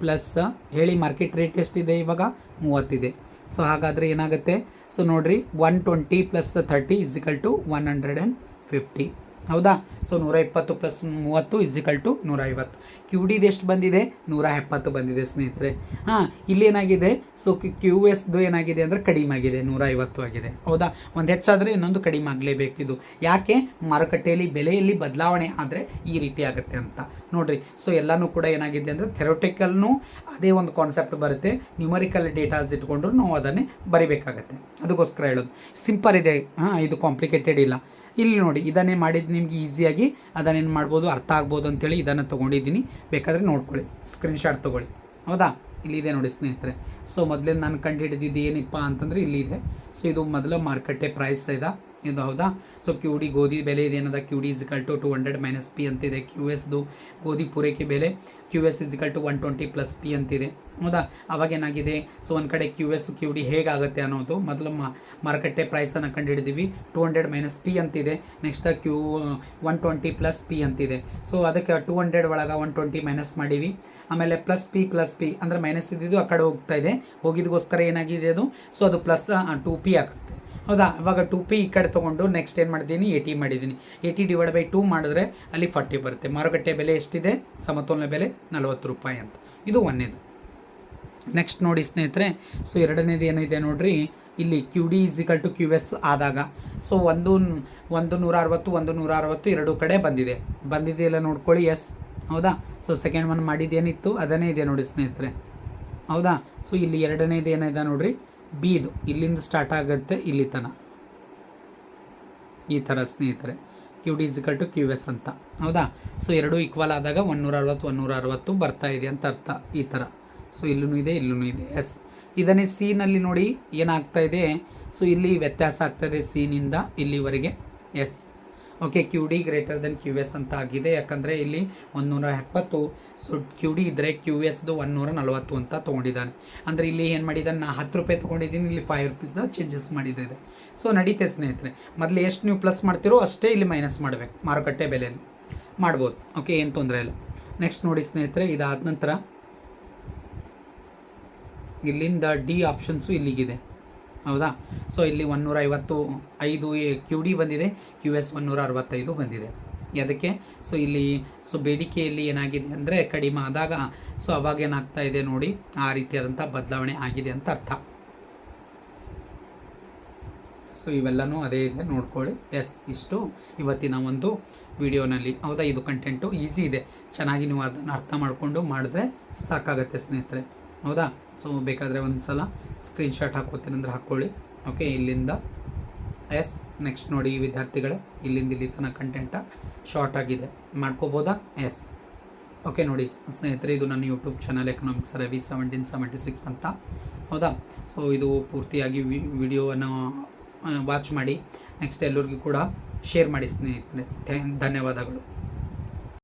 plus ಹೇಳಿ market rate ಎಷ್ಟಿದೆ ಇವಾಗ? ಮೂವತ್ತಿದೆ. So ಹಾಗಾದರೆ ಏನಾಗುತ್ತೆ? So ನೋಡಿರಿ one twenty plus thirty is equal to one hundred and fifty ಹೌದಾ? So ನೂರ ಇಪ್ಪತ್ತು ಪ್ಲಸ್ ಮೂವತ್ತು ಇಸಿಕಲ್ ಟು ನೂರ ಐವತ್ತು ಕ್ಯೂ ಡಿದು ಎಷ್ಟು ಬಂದಿದೆ? ನೂರ ಎಪ್ಪತ್ತು ಬಂದಿದೆ, ಸ್ನೇಹಿತರೆ. ಹಾಂ, ಇಲ್ಲಿ ಏನಾಗಿದೆ? ಸೊ ಕ್ಯೂ ಎಸ್ದು ಏನಾಗಿದೆ ಅಂದರೆ ಕಡಿಮೆ ಆಗಿದೆ ನೂರ ಐವತ್ತು ಆಗಿದೆ. ಹೌದಾ? ಒಂದು ಹೆಚ್ಚಾದರೆ ಇನ್ನೊಂದು ಕಡಿಮೆ ಆಗಲೇಬೇಕಿದು ಯಾಕೆ? ಮಾರುಕಟ್ಟೆಯಲ್ಲಿ ಬೆಲೆಯಲ್ಲಿ ಬದಲಾವಣೆ ಆದರೆ ಈ ರೀತಿ ಆಗುತ್ತೆ ಅಂತ. ನೋಡಿರಿ ಸೊ ಎಲ್ಲನೂ ಕೂಡ ಏನಾಗಿದೆ ಅಂದರೆ ಥೆರೋಟಿಕಲ್ನು ಅದೇ ಒಂದು ಕಾನ್ಸೆಪ್ಟ್ ಬರುತ್ತೆ. ನ್ಯೂಮರಿಕಲ್ ಡೇಟಾಸ್ ಇಟ್ಕೊಂಡ್ರು ನಾವು ಅದನ್ನೇ ಬರಿಬೇಕಾಗತ್ತೆ. ಅದಕ್ಕೋಸ್ಕರ ಹೇಳೋದು. ಸಿಂಪಲ್ ಇದೆ. ಹಾಂ, ಇದು ಕಾಂಪ್ಲಿಕೇಟೆಡ್ ಇಲ್ಲ. ಇಲ್ಲಿ ನೋಡಿ, ಇದನ್ನೇ ಮಾಡಿದ್ದು ನಿಮಗೆ ಈಸಿಯಾಗಿ, ಅದನ್ನೇನು ಮಾಡ್ಬೋದು, ಅರ್ಥ ಆಗ್ಬೋದು ಅಂತೇಳಿ ಇದನ್ನು ತೊಗೊಂಡಿದ್ದೀನಿ. ಬೇಕಾದರೆ ನೋಡ್ಕೊಳ್ಳಿ ಸ್ಕ್ರೀನ್ಶಾಟ್ ತೊಗೊಳ್ಳಿ. ಹೌದಾ? ಇಲ್ಲಿದೆ ನೋಡಿ ಸ್ನೇಹಿತರೆ. ಸೊ ಮೊದಲೇ ನಾನು ಕಂಡು ಹಿಡಿದಿದ್ದು ಏನಪ್ಪ ಅಂತಂದರೆ ಇಲ್ಲಿದೆ ಸೊ ಇದು ಮೊದಲು ಮಾರುಕಟ್ಟೆ ಪ್ರೈಸ್ ಇದೆ. ಇದು ಹೌದಾ? ಸೊ ಕ್ಯೂ ಡಿ ಗೋಧಿ ಬೆಲೆ ಇದೇನದ Q D is equal to two hundred minus P ಅಂತಿದೆ. ಕ್ಯೂ ಎಸ್ದು ಗೋಧಿ ಪೂರೈಕೆ ಬೆಲೆ Q S is equal to one twenty plus P ಅಂತಿದೆ. ಹೌದಾ? ಅವಾಗ ಏನಾಗಿದೆ? ಸೊ ಒಂದು ಕಡೆ ಕ್ಯೂ ಎಸ್ ಕ್ಯೂ ಡಿ ಹೇಗಾಗುತ್ತೆ ಅನ್ನೋದು ಮೊದಲು ಮಾರುಕಟ್ಟೆ ಪ್ರೈಸನ್ನು ಕಂಡುಹಿಡಿದೀವಿ. ಟು ಹಂಡ್ರೆಡ್ ಮೈನಸ್ ಪಿ ಅಂತಿದೆ. Next Q one twenty plus P ಅಂತಿದೆ. ಸೊ ಅದಕ್ಕೆ ಟು ಹಂಡ್ರೆಡ್ ಒಳಗೆ ಒನ್ ಟ್ವೆಂಟಿ ಮೈನಸ್ ಮಾಡೀವಿ. ಆಮೇಲೆ ಪ್ಲಸ್ ಪಿ ಪ್ಲಸ್ ಪಿ ಅಂದರೆ ಮೈನಸ್ ಇದ್ದಿದ್ದು ಆ ಕಡೆ ಹೋಗ್ತಾ ಇದೆ. ಹೋಗಿದ್ದಕ್ಕೋಸ್ಕರ ಏನಾಗಿದೆ ಅದು? ಸೊ ಅದು ಪ್ಲಸ್ ಟು ಪಿ ಆಗುತ್ತೆ. ಹೌದಾ? ಇವಾಗ ಟು ಪಿ ಈ ಕಡೆ ತೊಗೊಂಡು ನೆಕ್ಸ್ಟ್ ಏನು ಮಾಡಿದ್ದೀನಿ? ಏಯ್ಟಿ ಮಾಡಿದ್ದೀನಿ. ಏಯ್ಟಿ ಡಿವೈಡ್ ಬೈ ಟೂ ಮಾಡಿದ್ರೆ ಅಲ್ಲಿ ಫಾರ್ಟಿ ಬರುತ್ತೆ. ಮಾರುಕಟ್ಟೆ ಬೆಲೆ ಎಷ್ಟಿದೆ? ಸಮತೋಲನ ಬೆಲೆ ನಲವತ್ತು ರೂಪಾಯಿ ಅಂತ. ಇದು ಒಂದೇದು. ನೆಕ್ಸ್ಟ್ ನೋಡಿ ಸ್ನೇಹಿತರೆ ಸೊ ಎರಡನೇದು ಏನಿದೆ ನೋಡಿರಿ, ಇಲ್ಲಿ Q D is equal to Q S ಆದಾಗ. ಸೊ ಒಂದು ಒಂದು ನೂರ ಅರವತ್ತು ಒಂದು ನೂರ ಅರವತ್ತು ಎರಡು ಕಡೆ ಬಂದಿದೆ. ಬಂದಿದೆಯಲ್ಲ ನೋಡ್ಕೊಳ್ಳಿ ಎಸ್ ಹೌದಾ? ಸೊ ಸೆಕೆಂಡ್ ಒನ್ ಮಾಡಿದ್ದೇನಿತ್ತು ಅದನ್ನೇ ಇದೆ ನೋಡಿ ಸ್ನೇಹಿತರೆ. ಹೌದಾ? ಸೊ ಇಲ್ಲಿ ಎರಡನೇದು ಏನಿದೆ ನೋಡ್ರಿ ಬಿದು ಇಲ್ಲಿಂದ ಸ್ಟಾರ್ಟ್ ಆಗುತ್ತೆ, ಇಲ್ಲಿ ತನ. ಈ ಥರ ಸ್ನೇಹಿತರೆ. Q D is equal to Q S ಅಂತ. ಹೌದಾ? ಸೊ ಎರಡೂ ಈಕ್ವಲ್ ಆದಾಗ ಒನ್ನೂರ ಅರವತ್ತು ಒನ್ನೂರ ಅರವತ್ತು ಬರ್ತಾ ಇದೆ ಅಂತ ಅರ್ಥ ಈ ಥರ. ಸೊ ಇಲ್ಲೂ ಇದೆ ಇಲ್ಲೂ ಇದೆ. ಎಸ್ ಇದನ್ನೇ ಸೀನಲ್ಲಿ ನೋಡಿ ಏನಾಗ್ತಾ ಇದೆ? ಸೊ ಇಲ್ಲಿ ವ್ಯತ್ಯಾಸ ಆಗ್ತದೆ ಸೀನಿಂದ ಇಲ್ಲಿವರೆಗೆ. Yes okay Q D greater than Q S ಅಂತ ಆಗಿದೆ ಯಾಕಂದರೆ ಇಲ್ಲಿ ಒಂದು ನೂರ ಎಪ್ಪತ್ತು ಸೊ ಕ್ಯೂ ಡಿ ಇದ್ದರೆ ಕ್ಯೂ ಎಸ್ದು ಒನ್ನೂರ ನಲವತ್ತು ಅಂತ ತೊಗೊಂಡಿದ್ದಾನೆ. ಅಂದರೆ ಇಲ್ಲಿ ಏನು ಮಾಡಿದ್ದಾನೆ? ನಾ ಹತ್ತು ರೂಪಾಯಿ ತೊಗೊಂಡಿದ್ದೀನಿ, ಇಲ್ಲಿ ಫೈವ್ ರುಪೀಸ್ ಚೇಂಜಸ್ ಮಾಡಿದ್ದೆ ಸೊ ನಡೀತೆ ಸ್ನೇಹಿತರೆ, ಮೊದಲು ಎಷ್ಟು ನೀವು ಪ್ಲಸ್ ಮಾಡ್ತೀರೋ ಅಷ್ಟೇ ಇಲ್ಲಿ ಮೈನಸ್ ಮಾಡಬೇಕು, ಮಾರುಕಟ್ಟೆ ಬೆಲೆಯಲ್ಲಿ. ಮಾಡ್ಬೋದು. ಓಕೆ ಏನು ತೊಂದರೆ ಇಲ್ಲ. ನೆಕ್ಸ್ಟ್ ನೋಡಿ ಸ್ನೇಹಿತರೆ, ಇದಾದ ನಂತರ ಇಲ್ಲಿಂದ ಡಿ ಆಪ್ಷನ್ಸು ಇಲ್ಲಿಗಿದೆ. ಹೌದಾ? ಸೊ ಇಲ್ಲಿ ಒನ್ನೂರ ಐವತ್ತು ಐದು ಕ್ಯೂ ಡಿ ಬಂದಿದೆ. ಕ್ಯೂ ಎಸ್ ಒನ್ನೂರ ಅರವತ್ತೈದು ಬಂದಿದೆ. ಅದಕ್ಕೆ ಸೊ ಇಲ್ಲಿ ಸೊ ಬೇಡಿಕೆಯಲ್ಲಿ ಏನಾಗಿದೆ ಅಂದರೆ ಕಡಿಮೆ ಆದಾಗ ಸೊ ಅವಾಗ ಏನಾಗ್ತಾ ಇದೆ ನೋಡಿ, ಆ ರೀತಿಯಾದಂಥ ಬದಲಾವಣೆ ಆಗಿದೆ ಅಂತ ಅರ್ಥ. ಸೊ ಇವೆಲ್ಲನೂ ಅದೇ ಇದೆ. ನೋಡ್ಕೊಳ್ಳಿ. ಎಸ್ ಇಷ್ಟು ಇವತ್ತಿನ ಒಂದು ವಿಡಿಯೋನಲ್ಲಿ. ಹೌದಾ? ಇದು ಕಂಟೆಂಟು ಈಸಿ ಇದೆ. ಚೆನ್ನಾಗಿ ನೀವು ಅದನ್ನು ಅರ್ಥ ಮಾಡಿಕೊಂಡು ಮಾಡಿದ್ರೆ ಸಾಕಾಗತ್ತೆ ಸ್ನೇಹಿತರೆ. ಹೌದಾ? ಸೊ ಬೇಕಾದರೆ ಒಂದು ಸಲ ಸ್ಕ್ರೀನ್ಶಾಟ್ ಹಾಕೋತೀನಿ ಅಂದರೆ ಹಾಕ್ಕೊಳ್ಳಿ. ಓಕೆ ಇಲ್ಲಿಂದ ಎಸ್ ನೆಕ್ಸ್ಟ್ ನೋಡಿ ವಿದ್ಯಾರ್ಥಿಗಳೇ. ಇಲ್ಲಿಂದ ಇಲ್ಲಿ ತನಕ ಕಂಟೆಂಟ ಶಾರ್ಟ್ ಆಗಿದೆ. ಮಾಡ್ಕೋಬೋದಾ? ಎಸ್ ಓಕೆ ನೋಡಿ ಸ್ನೇಹಿತರೆ, ಇದು ನನ್ನ YouTube channel economics Ravi seventeen seventy six ಅಂತ. ಹೌದಾ? ಸೊ ಇದು ಪೂರ್ತಿಯಾಗಿ ವಿಡಿಯೋವನ್ನು ವಾಚ್ ಮಾಡಿ. ನೆಕ್ಸ್ಟ್ ಎಲ್ಲರಿಗೂ ಕೂಡ ಶೇರ್ ಮಾಡಿ ಸ್ನೇಹಿತರೆ. ಧನ್ಯವಾದಗಳು.